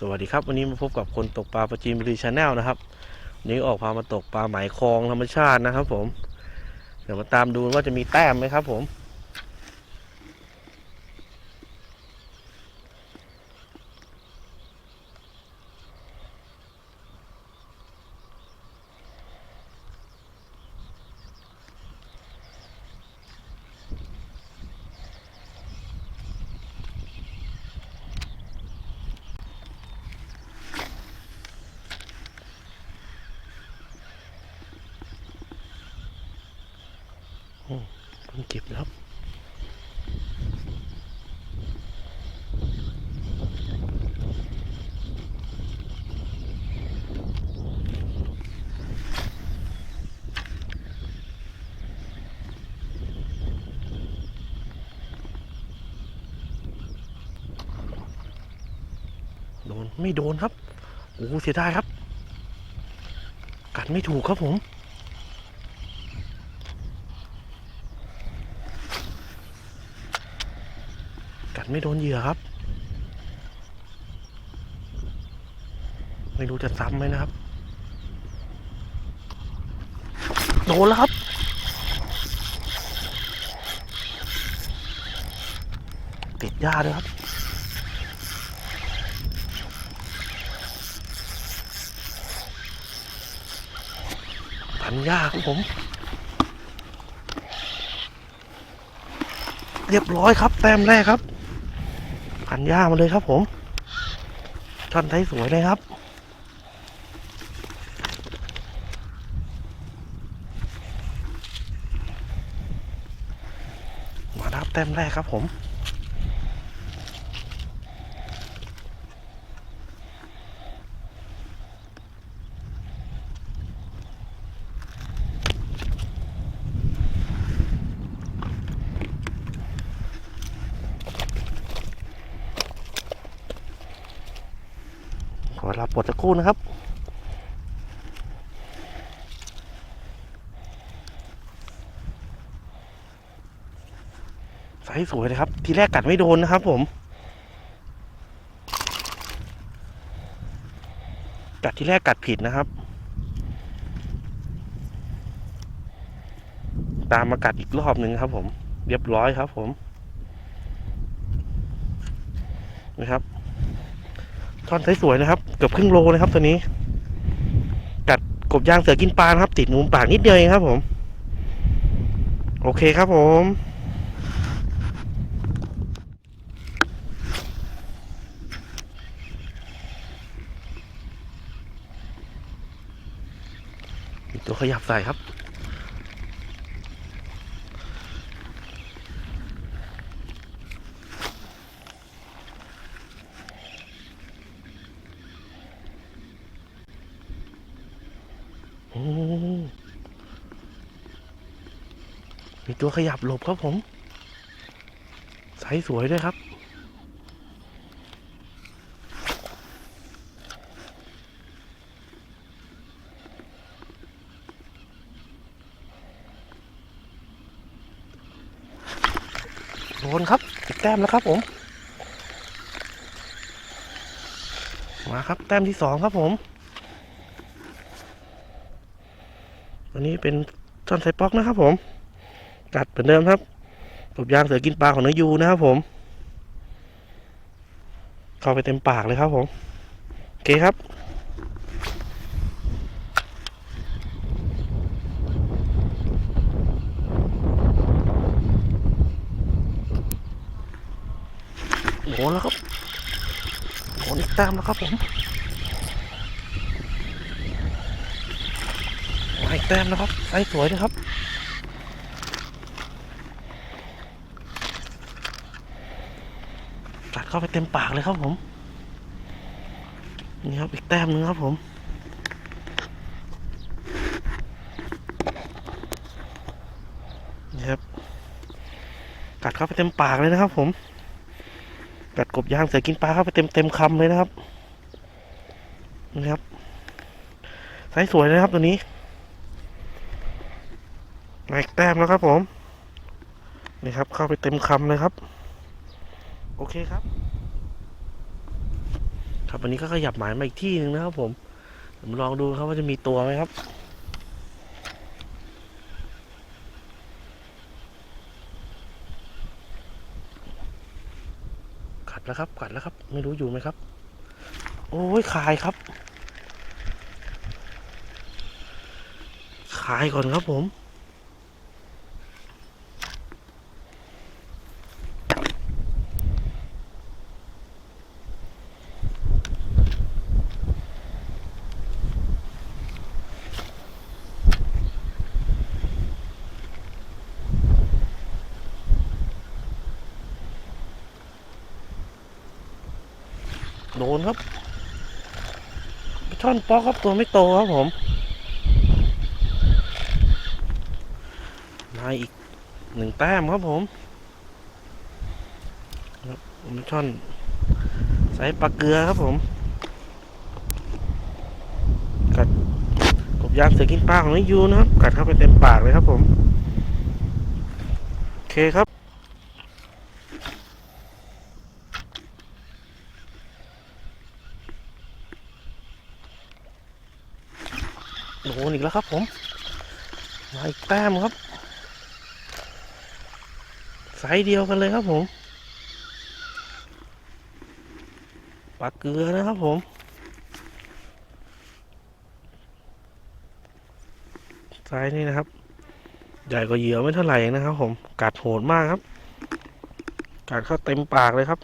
สวัสดีครับ วันนี้มาพบกับคนตกปลาประจีนบุรีชาแนลนะครับวันนี้ออกพามาตกปลาไหมคลองธรรมชาตินะครับ ผม เดี๋ยวมาตามดูว่าจะมีแต้มไหมครับ ผม เพิ่งเก็บนะครับโดนไม่โดนครับ โอ้เสียดายครับ กัดไม่ถูกครับผม ไม่โดนเหยื่อครับ ไม่รู้จะซ้ำไหมนะครับ โดนแล้วครับ ติดหญ้าด้วยครับพันหญ้าครับผมเรียบร้อยครับ แต้มแรกครับ พันหญ้ามาเลยครับผมช่อนไทยสวยเลยครับ มารับแต้มแรกครับผม อรับปลดสักครู่นะครับไซส์สวยเลยครับ ทีแรกกัดไม่โดนนะครับ ผม กัดทีแรกกัดผิดนะครับ ตามมากัดอีกรอบหนึ่งครับ ผม เรียบร้อยครับ ผม นะครับ ท่อนสวยๆนะครับ เกือบครึ่งโลเลยครับตัวนี้ กัดกบยางเสือกินปลาครับ ติดหนูมปากนิดเดียวเองครับผม โอเคครับผมตัวขยับใส่ครับ โอ้ มีตัวขยับหลบครับผมไซส์สวยด้วยครับโดนครับอีกแต้มแล้วครับผม มาครับ แต้มที่สองครับผม นี้เป็นช่อนไซป๊อกนะครับผม กัดเหมือนเดิมครับกบยางเสือกินปลาของนายยูนะครับผม เข้าไปเต็มปากเลยครับผม โอเคครับโดนแล้วครับโดนอีกแต้มแล้วครับผม มาอีก แต้มนะครับไซส์สวยนะครับตัดเข้าไปเต็มปากเลยครับผม นี่ครับอีกแต้มหนึงครับผมนี่ครับกัดเข้าไปเต็มปากเลยนะครับ ผม กัดกบยางเสือกินปลาเข้าไปเต็มเต็มคำเลยนะครับนี่ครับไซส์สวยเลยนะครับตัวนี้ มาอีกแต้มแล้วครับผม นี่ครับเข้าไปเต็มคำเลยครับ โอเคครับ ครับวันนี้ก็ขยับหมายมาอีกที่หนึ่งนะครับผมเดี๋ยวมลองดูครับว่าจะมีตัวไหมครับกัดแล้วครับกัดแล้วครับ ไม่รู้อยู่ไหมครับ โอ้ยคายครับคายก่อนครับผม ดนครับช่อนป๊อกครับตัวไม่โตครับผม มาอีกหนึ่งแต้มครับผมครับช่อนใส่ปลาเกลือครับผม กัดกบยางเสือกินปลาของนิยูนะครับ กัดเข้าไปเต็มปากเลยครับผม โอเคครับ โดนอีกแล้วครับผม มาอีกแต้มครับไซส์เดียวกันเลยครับผมปลาเกลือนะครับผมไซส์นี่นะครับ ใหญ่กว่าเหยื่อไม่เท่าไหร่นะครับผม กัดโหดมากครับ กัดเข้าเต็มปากเลยครับ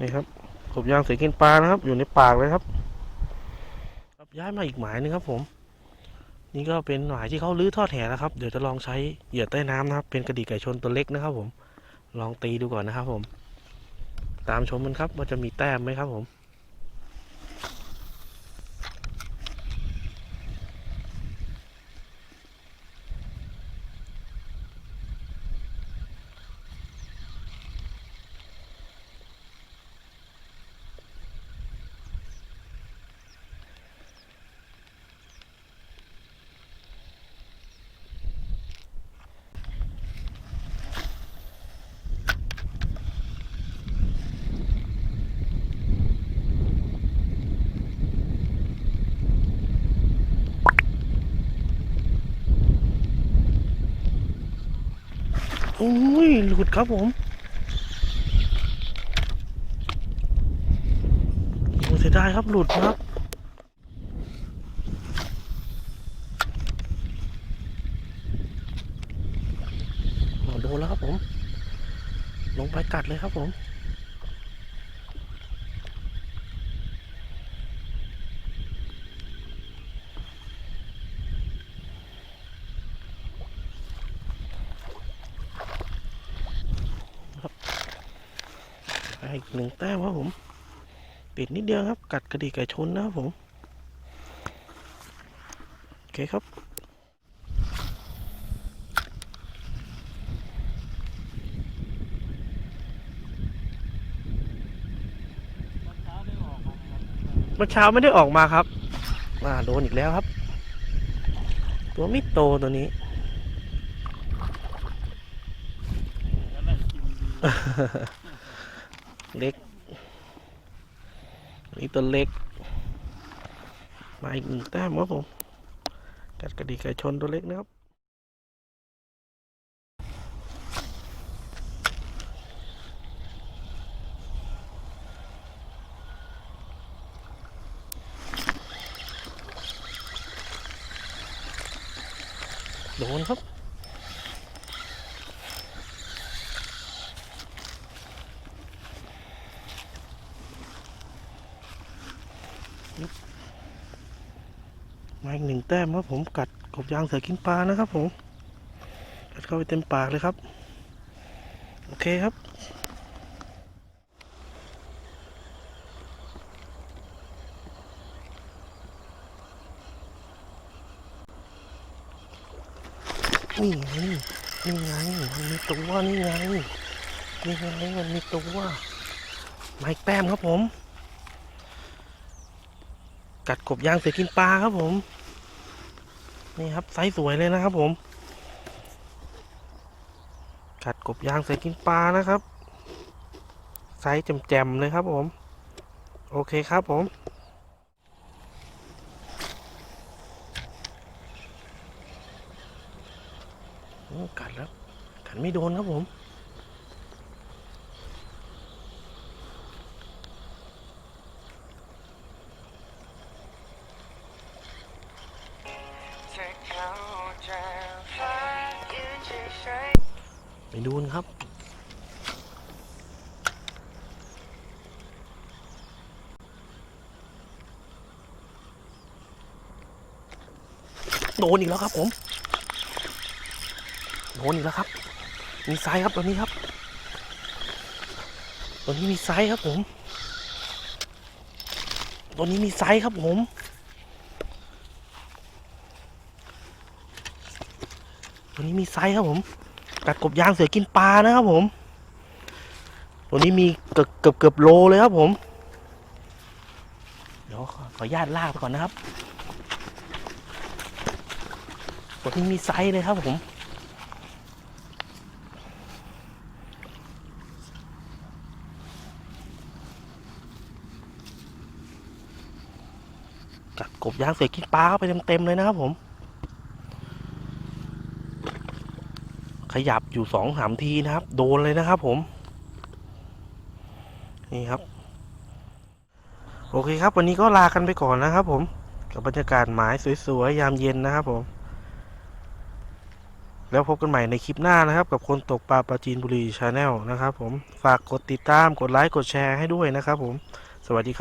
นี่ครับกบยางเสือกินปลานะครับ อยู่ในปากเลยครับ ย้ายมาอีกหมายนึงครับผม นี่ก็เป็นหมายที่เขาลื้อทอดแหแล้วครับ เดี๋ยวจะลองใช้เหยื่อใต้น้ำนะครับ เป็นกระดีไก่ชนตัวเล็กนะครับผม ลองตีดูก่อนนะครับผม ตามชมมันครับว่าจะมีแต้มไหมครับผม อ้ยหลุดครับผมโอ้เสียดายครับหลุดครับโอ้โดนแล้วครับผม ลงไปกัดเลยครับผม อีกหนึ่งแต้มครับผมปิดนิดเดียวครับ กัดกระดีไก่ชนนะครับผมโอเคครับเมื่อเช้าไม่ได้ออกมาครับมาโดนอีกแล้วครับ ตัวไม่โตตัวนี้ เล็กนี่ตัวเล็ก มาอีกหนึ่งแต้มครับผมกัดกระดีไก่ชนตัวเล็กนะครับ มาอีกหนึ่งแต้มครับผมกัดกบยางเสือกินปลานะครับผมกัดเข้าไปเต็มปากเลยครับ โอเคครับนี่ไงนี่ไงมันมีตัวนี่ไงนี่ไงมันมีตัวมาอีกแต้มครับผม กัดกบยางเสือกินปลาครับผม นี่ครับไซส์สวยเลยนะครับผม กัดกบยางใส่กินปลานะครับ ไซส์แจ่มๆเลยครับผม โอเคครับผมกัดแล้วกัดไม่โดนครับผม ไปดูนครับ โดนอีกแล้วครับผม โดนอีกแล้วครับ มีไซส์ครับตัวนี้ครับ ตัวนี้มีไซส์ครับผม ตัวนี้มีไซส์ครับผมตัวนี้มีไซส์ครับผม กัดกบยางเสือกินปลานะครับผม ตัวนี้มีเกือบเกือบเกือบโลเลยครับผม เดี๋ยวขอออนุญาตลากไปก่อนนะครับ ตัวนี้มีไซส์เลยครับผมกัดกบยางเสือกินปลาเข้าไปเต็มๆเลยนะครับผม ขยับอยู่สองสามทีนะครับ โดนเลยนะครับผม นี่ครับ โอเคครับ วันนี้ก็ลากันไปก่อนนะครับผม กับบรรยากาศหมายสวยๆ ยามเย็นนะครับผม แล้วพบกันใหม่ในคลิปหน้านะครับ กับคนตกปลาปลาจีนบุรีชาแนลนะครับผม ฝากกดติดตาม กดไลค์ กดแชร์ให้ด้วยนะครับผม สวัสดีครับ